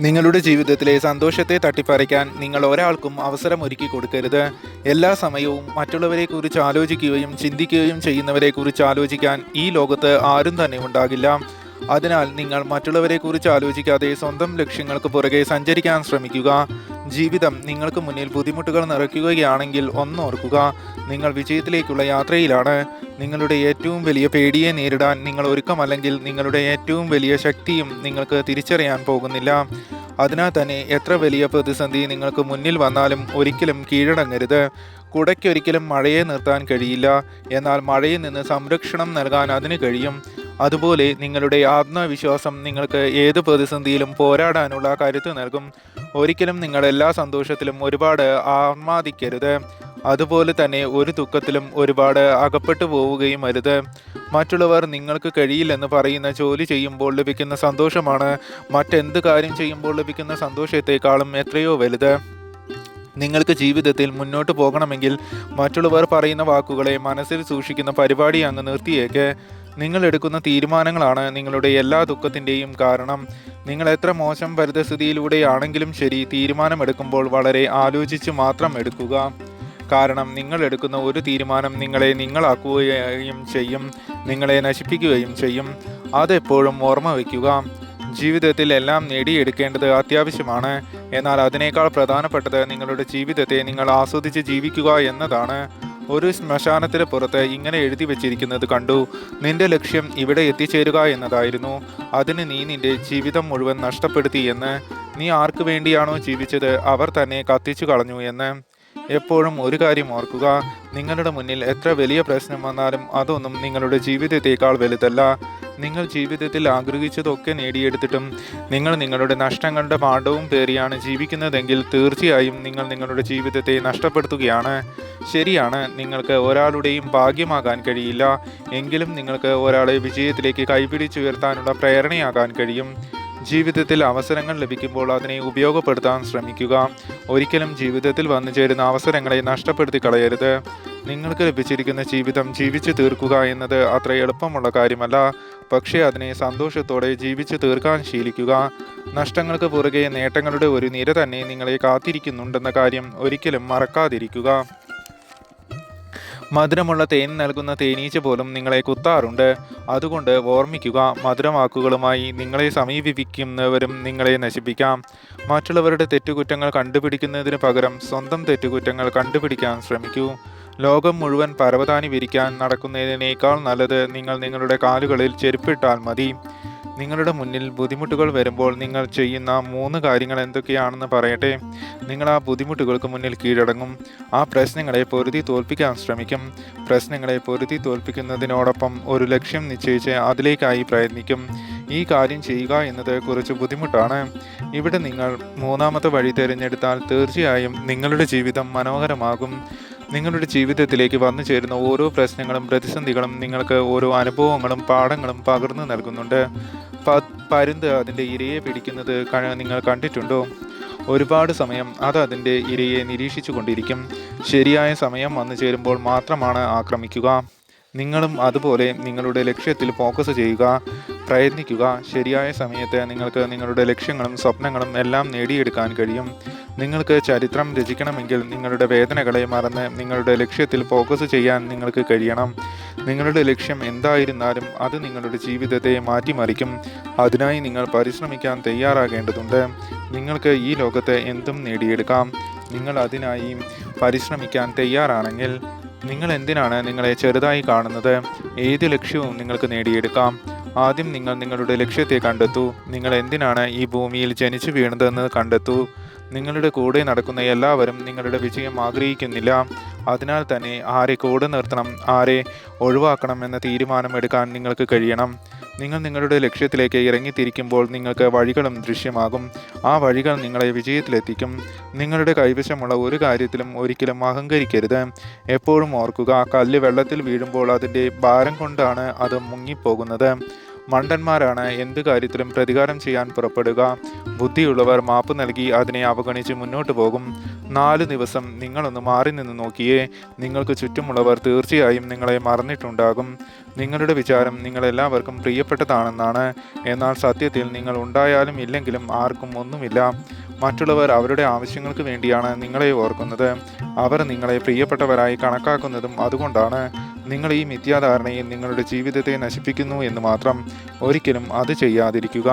നിങ്ങളുടെ ജീവിതത്തിലെ സന്തോഷത്തെ തട്ടിപ്പറിക്കാൻ നിങ്ങൾ ഒരാൾക്കും അവസരം ഒരുക്കി കൊടുക്കരുത്. എല്ലാ സമയവും മറ്റുള്ളവരെക്കുറിച്ച് ആലോചിക്കുകയും ചിന്തിക്കുകയും ചെയ്യുന്നവരെക്കുറിച്ച് ആലോചിക്കാൻ ഈ ലോകത്ത് ആരും തന്നെ ഉണ്ടാകില്ല. അതിനാൽ നിങ്ങൾ മറ്റുള്ളവരെക്കുറിച്ച് ആലോചിക്കാതെ സ്വന്തം ലക്ഷ്യങ്ങൾക്ക് പുറകെ സഞ്ചരിക്കാൻ ശ്രമിക്കുക. ജീവിതം നിങ്ങൾക്ക് മുന്നിൽ ബുദ്ധിമുട്ടുകൾ നിറയ്ക്കുകയാണെങ്കിൽ ഒന്നോർക്കുക നിങ്ങൾ വിജയത്തിലേക്കുള്ള യാത്രയിലാണ്. നിങ്ങളുടെ ഏറ്റവും വലിയ പേടിയെ നേരിടാൻ നിങ്ങൾ ഒരുക്കമല്ലെങ്കിൽ നിങ്ങളുടെ ഏറ്റവും വലിയ ശക്തിയും നിങ്ങൾക്ക് തിരിച്ചറിയാൻ പോകുന്നില്ല. അതിനാൽ തന്നെ എത്ര വലിയ പ്രതിസന്ധി നിങ്ങൾക്ക് മുന്നിൽ വന്നാലും ഒരിക്കലും കീഴടങ്ങരുത്. കുടയ്ക്കൊരിക്കലും മഴയെ നിർത്താൻ കഴിയില്ല. എന്നാൽ മഴയിൽ നിന്ന് സംരക്ഷണം നൽകാൻ അതിന് കഴിയും. അതുപോലെ നിങ്ങളുടെ ആത്മവിശ്വാസം നിങ്ങൾക്ക് ഏത് പ്രതിസന്ധിയിലും പോരാടാനുള്ള കരുത്ത് നൽകും. ഒരിക്കലും നിങ്ങൾ എല്ലാ സന്തോഷത്തിലും ഒരുപാട് ആഹ്ലാദിക്കരുത് അതുപോലെ തന്നെ ഒരു ദുഃഖത്തിലും ഒരുപാട് അകപ്പെട്ടു പോവുകയും അരുത്. മറ്റുള്ളവർ നിങ്ങൾക്ക് കഴിയില്ലെന്ന് പറയുന്ന ജോലി ചെയ്യുമ്പോൾ ലഭിക്കുന്ന സന്തോഷമാണ്. മറ്റെന്ത് കാര്യം ചെയ്യുമ്പോൾ ലഭിക്കുന്ന സന്തോഷത്തെക്കാളും എത്രയോ വലുത്. നിങ്ങൾക്ക് ജീവിതത്തിൽ മുന്നോട്ട് പോകണമെങ്കിൽ മറ്റുള്ളവർ പറയുന്ന വാക്കുകളെ മനസ്സിൽ സൂക്ഷിക്കുന്ന പരിപാടി അങ്ങ് നിർത്തിയേക്ക്. നിങ്ങൾ എടുക്കുന്ന തീരുമാനങ്ങളാണ് നിങ്ങളുടെ എല്ലാ ദുഃഖത്തിന്റെയും കാരണം. നിങ്ങൾ എത്ര മോശം പരിതസ്ഥിതിയിലൂടെയാണെങ്കിലും ശരി തീരുമാനമെടുക്കുമ്പോൾ വളരെ ആലോചിച്ച് മാത്രം എടുക്കുക. കാരണം നിങ്ങൾ എടുക്കുന്ന ഒരു തീരുമാനം നിങ്ങളെ നിങ്ങളാക്കുകയും ചെയ്യും നിങ്ങളെ നശിപ്പിക്കുകയും ചെയ്യും. അതെപ്പോഴും ഓർമ്മ വയ്ക്കുക. ജീവിതത്തിൽ എല്ലാം നേടിയെടുക്കേണ്ടത് അത്യാവശ്യമാണ്. എന്നാൽ അതിനേക്കാൾ പ്രധാനപ്പെട്ടത് നിങ്ങളുടെ ജീവിതത്തെ നിങ്ങൾ ആസ്വദിച്ച് ജീവിക്കുക എന്നതാണ്. ഒരു ശ്മശാനത്തിന് പുറത്ത് ഇങ്ങനെ എഴുതി വെച്ചിരിക്കുന്നത് കണ്ടു. നിന്റെ ലക്ഷ്യം ഇവിടെ എത്തിച്ചേരുക എന്നതായിരുന്നു. അതിന് നീ നിന്റെ ജീവിതം മുഴുവൻ നഷ്ടപ്പെടുത്തി എന്ന്. നീ ആർക്കു വേണ്ടിയാണോ ജീവിച്ചത്? അവർ തന്നെ കത്തിച്ചു കളഞ്ഞു എന്ന്. എപ്പോഴും ഒരു കാര്യം ഓർക്കുക. നിങ്ങളുടെ മുന്നിൽ എത്ര വലിയ പ്രശ്നം വന്നാലും അതൊന്നും നിങ്ങളുടെ ജീവിതത്തേക്കാൾ വലുതല്ല. നിങ്ങൾ ജീവിതത്തിൽ ആഗ്രഹിച്ചതൊക്കെ നേടിയെടുത്തിട്ടും നിങ്ങൾ നിങ്ങളുടെ നഷ്ടങ്ങളുടെ പാഠവും പേറിയാണ് ജീവിക്കുന്നതെങ്കിൽ തീർച്ചയായും നിങ്ങൾ നിങ്ങളുടെ ജീവിതത്തെ നഷ്ടപ്പെടുത്തുകയാണ്. ശരിയാണ് നിങ്ങൾക്ക് ഒരാളുടെയും ഭാഗ്യമാകാൻ കഴിയില്ല. എങ്കിലും നിങ്ങൾക്ക് ഒരാളെ വിജയത്തിലേക്ക് കൈപിടിച്ചുയർത്താനുള്ള പ്രേരണയാകാൻ കഴിയും. ജീവിതത്തിൽ അവസരങ്ങൾ ലഭിക്കുമ്പോൾ അതിനെ ഉപയോഗപ്പെടുത്താൻ ശ്രമിക്കുക. ഒരിക്കലും ജീവിതത്തിൽ വന്നു ചേരുന്ന അവസരങ്ങളെ നഷ്ടപ്പെടുത്തി കളയരുത്. നിങ്ങൾക്ക് ലഭിച്ചിരിക്കുന്ന ജീവിതം ജീവിച്ചു തീർക്കുക എന്നത് അത്ര എളുപ്പമുള്ള കാര്യമല്ല. പക്ഷേ അതിനെ സന്തോഷത്തോടെ ജീവിച്ചു തീർക്കാൻ ശീലിക്കുക നഷ്ടങ്ങൾക്ക് പുറകെ നേട്ടങ്ങളുടെ ഒരു നിര തന്നെ നിങ്ങളെ കാത്തിരിക്കുന്നുണ്ടെന്ന കാര്യം ഒരിക്കലും മറക്കാതിരിക്കുക. മധുരമുള്ള തേൻ നൽകുന്ന തേനീച്ച പോലും നിങ്ങളെ കുത്താറുണ്ട്. അതുകൊണ്ട് ഓർമ്മിക്കുക മധുരവാക്കുകളുമായി നിങ്ങളെ സമീപിക്കുന്നവരും നിങ്ങളെ നശിപ്പിക്കാം. മറ്റുള്ളവരുടെ തെറ്റുകുറ്റങ്ങൾ കണ്ടുപിടിക്കുന്നതിന് പകരം സ്വന്തം തെറ്റുകുറ്റങ്ങൾ കണ്ടുപിടിക്കാൻ ശ്രമിക്കൂ. ലോകം മുഴുവൻ പരവതാനി വിരിക്കാൻ നടക്കുന്നതിനേക്കാൾ നല്ലത് നിങ്ങൾ നിങ്ങളുടെ കാലുകളിൽ ചെരുപ്പിട്ടാൽ മതി. നിങ്ങളുടെ മുന്നിൽ ബുദ്ധിമുട്ടുകൾ വരുമ്പോൾ നിങ്ങൾ ചെയ്യുന്ന മൂന്ന് കാര്യങ്ങൾ എന്തൊക്കെയാണെന്ന് പറയട്ടെ. നിങ്ങൾ ആ ബുദ്ധിമുട്ടുകൾക്ക് മുന്നിൽ കീഴടങ്ങും. ആ പ്രശ്നങ്ങളെ പൊരുതി തോൽപ്പിക്കാൻ ശ്രമിക്കും. പ്രശ്നങ്ങളെ പൊരുതി തോൽപ്പിക്കുന്നതിനോടൊപ്പം ഒരു ലക്ഷ്യം നിശ്ചയിച്ച് അതിലേക്കായി പ്രയത്നിക്കും. ഈ കാര്യം ചെയ്യുക എന്നത് കുറച്ച് ബുദ്ധിമുട്ടാണ്. ഇവിടെ നിങ്ങൾ മൂന്നാമത്തെ വഴി തിരഞ്ഞെടുത്താൽ തീർച്ചയായും നിങ്ങളുടെ ജീവിതം മനോഹരമാകും. നിങ്ങളുടെ ജീവിതത്തിലേക്ക് വന്നു ചേരുന്ന ഓരോ പ്രശ്നങ്ങളും പ്രതിസന്ധികളും നിങ്ങൾക്ക് ഓരോ അനുഭവങ്ങളും പാഠങ്ങളും പകർന്നു നൽകുന്നുണ്ട്. പരുന്ത് അതിന്റെ ഇരയെ പിടിക്കുന്നത് നിങ്ങൾ കണ്ടിട്ടുണ്ടോ? ഒരുപാട് സമയം അത് അതിന്റെ ഇരയെ നിരീക്ഷിച്ചു കൊണ്ടിരിക്കും. ശരിയായ സമയം വന്നു ചേരുമ്പോൾ മാത്രമാണ് ആക്രമിക്കുക. നിങ്ങളും അതുപോലെ നിങ്ങളുടെ ലക്ഷ്യത്തിൽ ഫോക്കസ് ചെയ്യുക പ്രയത്നിക്കുക. ശരിയായ സമയത്ത് നിങ്ങൾക്ക് നിങ്ങളുടെ ലക്ഷ്യങ്ങളും സ്വപ്നങ്ങളും എല്ലാം നേടിയെടുക്കാൻ കഴിയും. നിങ്ങൾക്ക് ചരിത്രം രചിക്കണമെങ്കിൽ നിങ്ങളുടെ വേദനകളെ മറന്ന് നിങ്ങളുടെ ലക്ഷ്യത്തിൽ ഫോക്കസ് ചെയ്യാൻ നിങ്ങൾക്ക് കഴിയണം. നിങ്ങളുടെ ലക്ഷ്യം എന്തായിരുന്നാലും അത് നിങ്ങളുടെ ജീവിതത്തെ മാറ്റിമറിക്കും. അതിനായി നിങ്ങൾ പരിശ്രമിക്കാൻ തയ്യാറാകേണ്ടതുണ്ട്. നിങ്ങൾക്ക് ഈ ലോകത്തെ എന്തും നേടിയെടുക്കാം. നിങ്ങൾ അതിനായി പരിശ്രമിക്കാൻ തയ്യാറാണെങ്കിൽ നിങ്ങൾ എന്തിനാണ് നിങ്ങളെ ചെറുതായി കാണുന്നത്? ഏത് ലക്ഷ്യവും നിങ്ങൾക്ക് നേടിയെടുക്കാം. ആദ്യം നിങ്ങൾ നിങ്ങളുടെ ലക്ഷ്യത്തെ കണ്ടെത്തൂ. നിങ്ങൾ എന്തിനാണ് ഈ ഭൂമിയിൽ ജനിച്ചു വീണതെന്ന് കണ്ടെത്തൂ. നിങ്ങളുടെ കൂടെ നടക്കുന്ന എല്ലാവരും നിങ്ങളുടെ വിജയം ആഗ്രഹിക്കുന്നില്ല. അതിനാൽ തന്നെ ആരെ കൂടെ നിർത്തണം ആരെ ഒഴിവാക്കണം എന്ന തീരുമാനമെടുക്കാൻ നിങ്ങൾക്ക് കഴിയണം. നിങ്ങൾ നിങ്ങളുടെ ലക്ഷ്യത്തിലേക്ക് ഇറങ്ങിത്തിരിക്കുമ്പോൾ നിങ്ങൾക്ക് വഴികളും ദൃശ്യമാകും. ആ വഴികൾ നിങ്ങളെ വിജയത്തിലെത്തിക്കും. നിങ്ങളുടെ കൈവശമുള്ള ഒരു കാര്യത്തിലും ഒരിക്കലും അഹങ്കരിക്കരുത്. എപ്പോഴും ഓർക്കുക കല്ല് വെള്ളത്തിൽ വീഴുമ്പോൾ അതിന്റെ ഭാരം കൊണ്ടാണ് അത് മുങ്ങിപ്പോകുന്നത്. മണ്ടന്മാരാണ്. എന്ത് കാര്യത്തിലും പ്രതികാരം ചെയ്യാൻ പുറപ്പെടുക. ബുദ്ധിയുള്ളവർ മാപ്പ് നൽകി അതിനെ അവഗണിച്ച് മുന്നോട്ട് പോകും. നാല് ദിവസം നിങ്ങളൊന്ന് മാറി നിന്ന് നോക്കിയേ. നിങ്ങൾക്ക് ചുറ്റുമുള്ളവർ തീർച്ചയായും നിങ്ങളെ മറന്നിട്ടുണ്ടാകും. നിങ്ങളുടെ വിചാരം നിങ്ങളെല്ലാവർക്കും പ്രിയപ്പെട്ടതാണെന്നാണ്. എന്നാൽ സത്യത്തിൽ നിങ്ങൾ ഉണ്ടായാലും ഇല്ലെങ്കിലും ആർക്കും ഒന്നുമില്ല. മറ്റുള്ളവർ അവരുടെ ആവശ്യങ്ങൾക്ക് വേണ്ടിയാണ് നിങ്ങളെ ഓർക്കുന്നത്. അവർ നിങ്ങളെ പ്രിയപ്പെട്ടവരായി കണക്കാക്കുന്നതും അതുകൊണ്ടാണ്. നിങ്ങൾ ഈ മിഥ്യാധാരണയിൽ നിങ്ങളുടെ ജീവിതത്തെ നശിപ്പിക്കുന്നു എന്ന് മാത്രം ഒരിക്കലും അത് ചെയ്യാതിരിക്കുക.